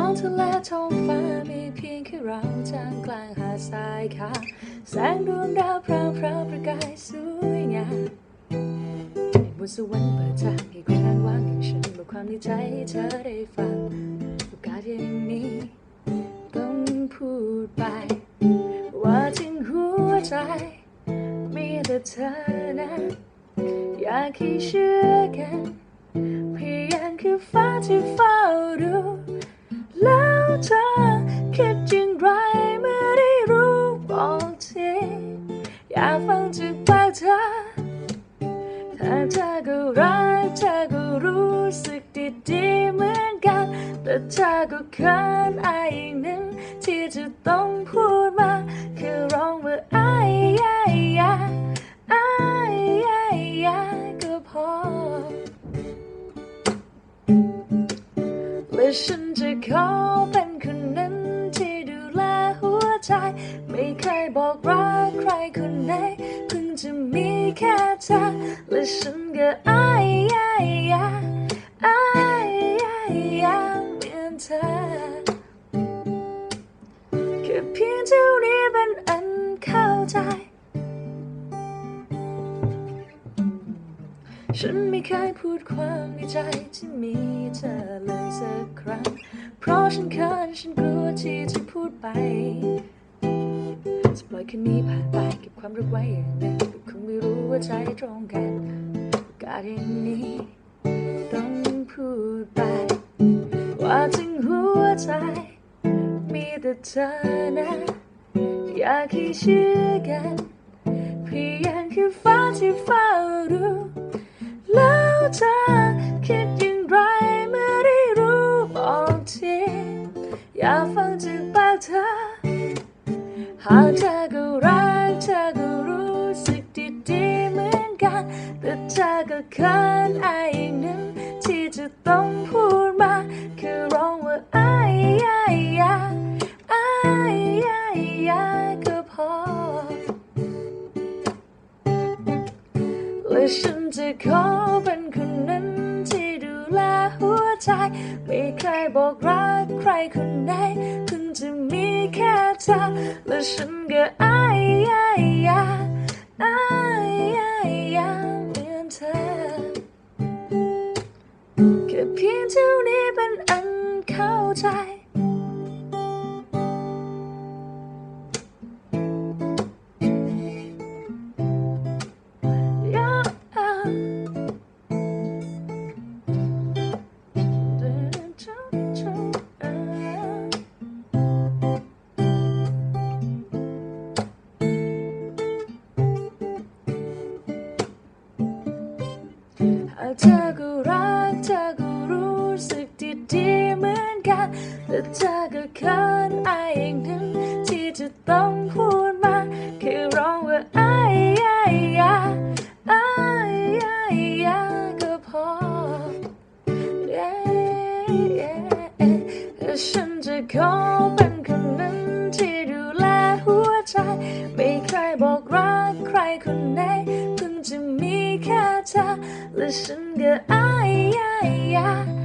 องทะเลท้องฟ้ามีเพียงแค่เราจางกลางหาดทรายขาวแสงดวงดาวพราวพราวประกายสวยงามในบนสวรรค์เปิดทางให้คนนั้นว่างอย่างฉันบอกความในใจให้เธอได้ฟังโอกาสอย่างนี้ต้องพูดไป ว่าทั้งหัวใจ มีแต่เธอนะอยากให้เชื่อกันเพียานคือฟ้าที่เฝ้า เธอก็รักเธอก็รู้สึกดีๆเหมือนกัน แต่เธอก็เขินอายอย่างหนึ่งที่จะต้องพูดมาคือร้องว่าอายยายาอายยายาก็พอและฉันจะขอเป็นคนนั้นที่ดูแลหัวใจ ไม่เคยบอกรักใครคนไหนเพิ่งจะมีแค่เธอ และฉันก็อายยายาอายยายาเหมือนเธอแค่เพียงเท่านี้เป็นอันเข้าใจ ฉันไม่เคยพูดความในใจที่มีเธอเลยสักครั้ง เพราะฉันเขินฉันกลัวที่จะพูดไป จะปล่อยคืนนี้ผ่านไปเก็บความรักไว้อย่างนั้นก็คงไม่รู้ว่าใจตรงกันกาสอย่างนี้ต้องพูดไป ว่าถึงหัวใจ มีแต่เธอนะอยากให้เชื่อกันเพียานคือฟ้าที่เฝ้าดูแล้วเธอากเธอก็รักเธอก็รู้สึกดีๆเหมือนกัน แต่เธอก็เขินอายอย่างหนึ่งที่จะต้องพูดมา คือร้องว่าอายยายาอายยายาก็พอและฉันจะขอเป็นคนนั้นที่ดูแลหัวใจ ไม่เคยบอกรักใครคนไหนเพิ่งจะมีแค่ เธอและฉันก็อายยายาอายย เธอก็รักเธอก็รู้สึกดีๆเหมือนกัน แต่เธอก็เขินอายอย่างหนึ่งที่จะต้องพูดมาแคือร้องว่าอายยายาอายยายาก็พอและฉันจะขอเป็นคนนั้นที่ดูแลหัวใจ ไม่เคยบอกรักใครคนไหนเพิ่งจะมีแค่เธอและฉัน ก็อาย